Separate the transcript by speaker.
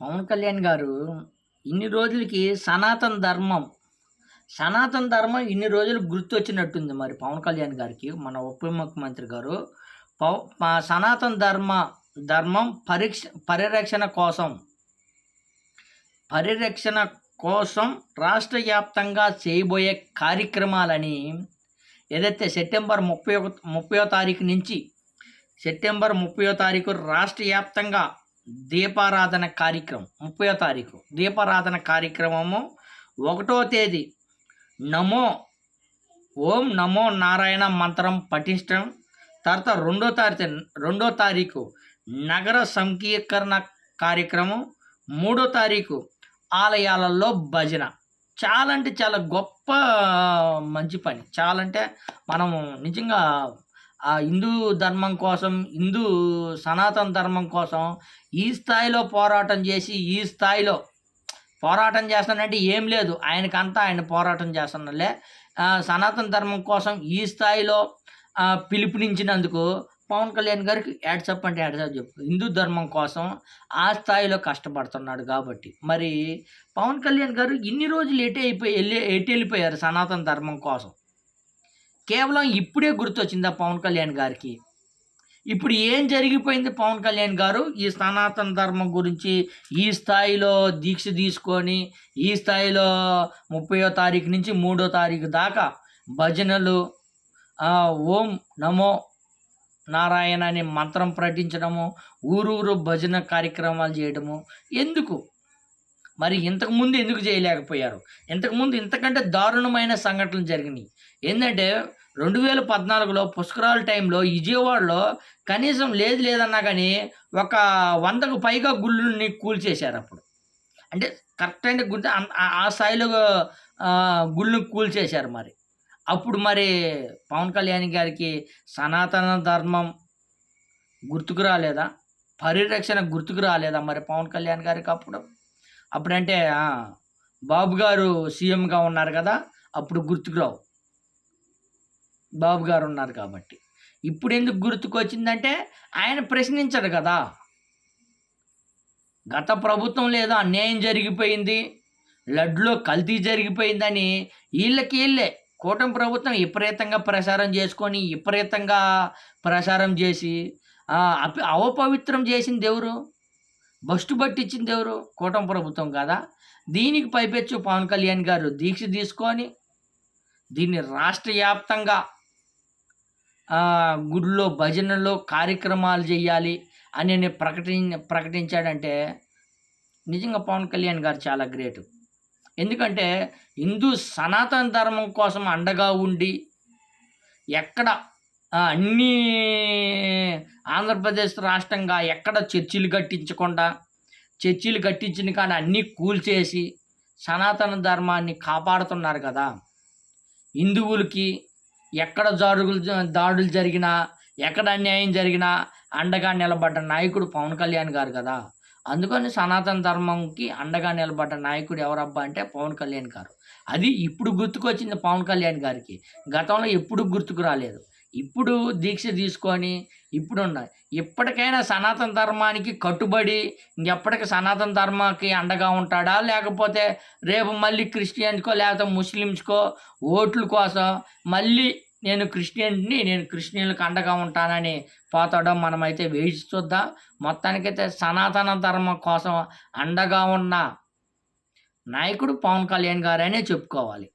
Speaker 1: పవన్ కళ్యాణ్ గారు ఇన్ని రోజులకి సనాతన ధర్మం సనాతన ధర్మం ఇన్ని రోజులు గుర్తొచ్చినట్టుంది మరి పవన్ కళ్యాణ్ గారికి మన ఉప ముఖ్యమంత్రి గారు. పవ సనాతన ధర్మ ధర్మం పరీక్ష పరిరక్షణ కోసం పరిరక్షణ కోసం రాష్ట్ర వ్యాప్తంగా చేయబోయే కార్యక్రమాలని ఏదైతే సెప్టెంబర్ ముప్పై ముప్పయో తారీఖు నుంచి సెప్టెంబర్ ముప్పయో తారీఖు రాష్ట్ర వ్యాప్తంగా దీపారాధన కార్యక్రమం ముప్పయో తారీఖు. దీపారాధన కార్యక్రమము ఒకటో తేదీ. నమో ఓం నమో నారాయణ మంత్రం పఠించడం తర్వాత రెండో తారీఖు రెండో తారీఖు నగర సంకీకరణ కార్యక్రమం. మూడో తారీఖు ఆలయాలలో భజన. చాలా అంటే చాలా గొప్ప మంచి పని. చాలా అంటే మనం నిజంగా ఆ హిందూ ధర్మం కోసం హిందూ సనాతన ధర్మం కోసం ఈ స్థాయిలో పోరాటం చేసి ఈ స్థాయిలో పోరాటం చేస్తానంటే ఏం లేదు. ఆయనకంతా ఆయన పోరాటం చేస్తున్నలే సనాతన ధర్మం కోసం ఈ స్థాయిలో పిలుపునించినందుకు పిలుపునిచ్చినందుకు పవన్ కళ్యాణ్ గారికి యాడ్సప్ అంటే యాడ్సప్ చెప్పు. హిందూ ధర్మం కోసం ఆ స్థాయిలో కష్టపడుతున్నాడు కాబట్టి. మరి పవన్ కళ్యాణ్ గారు ఇన్ని రోజులు ఎటు అయిపోయి వెళ్ళి ఎటు వెళ్ళిపోయారు సనాతన ధర్మం కోసం? కేవలం ఇప్పుడే గుర్తొచ్చిందా పవన్ కళ్యాణ్ గారికి? ఇప్పుడు ఏం జరిగిపోయింది పవన్ కళ్యాణ్ గారు? ఈ సనాతన ధర్మం గురించి ఈ స్థాయిలో దీక్ష తీసుకొని ఈ స్థాయిలో ముప్పయో తారీఖు నుంచి మూడో తారీఖు దాకా భజనలు ఓం నమో నారాయణ అనే మంత్రం ప్రకటించడము ఊరూరు భజన కార్యక్రమాలు చేయడము ఎందుకు? మరి ఇంతకుముందు ఎందుకు చేయలేకపోయారు? ఇంతకుముందు ఇంతకంటే దారుణమైన సంఘటనలు జరిగినాయి. ఏంటంటే రెండు వేల పద్నాలుగులో పుష్కరాల టైంలో విజయవాడలో కనీసం లేదు లేదన్నా కానీ ఒక వందకు పైగా గుళ్ళని కూల్చేశారు అప్పుడు. అంటే కరెక్ట్ అంటే గుంట ఆ- స్థాయిలో గుళ్ళు గుళ్ళని కూల్చేశారు మరి. అప్పుడు మరి పవన్ కళ్యాణ్ గారికి సనాతన ధర్మం గుర్తుకు రాలేదా? పరిరక్షణ గుర్తుకు రాలేదా మరి పవన్ కళ్యాణ్ గారికి అప్పుడు? అప్పుడంటే బాబు గారు సీఎంగా ఉన్నారు కదా అప్పుడు గుర్తుకురావు. బాబు గారు ఉన్నారు కాబట్టి. ఇప్పుడు ఎందుకు గుర్తుకొచ్చిందంటే ఆయన ప్రశ్నించడు కదా. గత ప్రభుత్వం లేదో అన్యాయం జరిగిపోయింది లడ్లో కల్తీ జరిగిపోయిందని వీళ్ళకి వీళ్ళే. కూటమి ప్రభుత్వం విపరీతంగా ప్రసారం చేసుకొని విపరీతంగా ప్రసారం చేసి ఆ, అవపవిత్రం చేసింది ఎవరు? బస్టు పట్టించింది ఎవరు? కూటమి ప్రభుత్వం కదా? దీనికి పైపెచ్చు పవన్ కళ్యాణ్ గారు దీక్ష తీసుకొని దీన్ని రాష్ట్ర వ్యాప్తంగా గుడిలో భజనలో కార్యక్రమాలు చేయాలి అని నేను ప్రకటి ప్రకటించాడంటే నిజంగా పవన్ కళ్యాణ్ గారు చాలా గ్రేట్. ఎందుకంటే హిందూ సనాతన ధర్మం కోసం అండగా ఉండి ఎక్కడ అన్ని ఆంధ్రప్రదేశ్ రాష్ట్రంగా ఎక్కడ చర్చిలు కట్టించకుండా చర్చిలు కట్టించిన కానీ అన్నీ కూల్చేసి సనాతన ధర్మాన్ని కాపాడుతున్నారు కదా. హిందువులకి ఎక్కడ జారుగులు దాడులు జరిగినా ఎక్కడ అన్యాయం జరిగినా అండగా నిలబడ్డ నాయకుడు పవన్ కళ్యాణ్ గారు కదా. అందుకని సనాతన ధర్మంకి అండగా నిలబడ్డ నాయకుడు ఎవరబ్బా అంటే పవన్ కళ్యాణ్ గారు. అది ఇప్పుడు గుర్తుకొచ్చింది పవన్ కళ్యాణ్ గారికి. గతంలో ఎప్పుడు గుర్తుకు రాలేదు. ఇప్పుడు దీక్ష తీసుకొని ఇప్పుడు ఇప్పటికైనా సనాతన ధర్మానికి కట్టుబడి ఇంకెప్పటికీ సనాతన ధర్మానికి అండగా ఉంటాడా? లేకపోతే రేపు మళ్ళీ క్రిస్టియన్స్కో లేకపోతే ముస్లిమ్స్కో ఓట్ల కోసం మళ్ళీ నేను క్రిస్టియన్ని నేను క్రిస్టియన్లకు అండగా ఉంటానని పోతాడో మనమైతే వేచి చూద్దాం. మొత్తానికైతే సనాతన ధర్మం కోసం అండగా ఉన్న నాయకుడు పవన్ కళ్యాణ్ గారనే చెప్పుకోవాలి.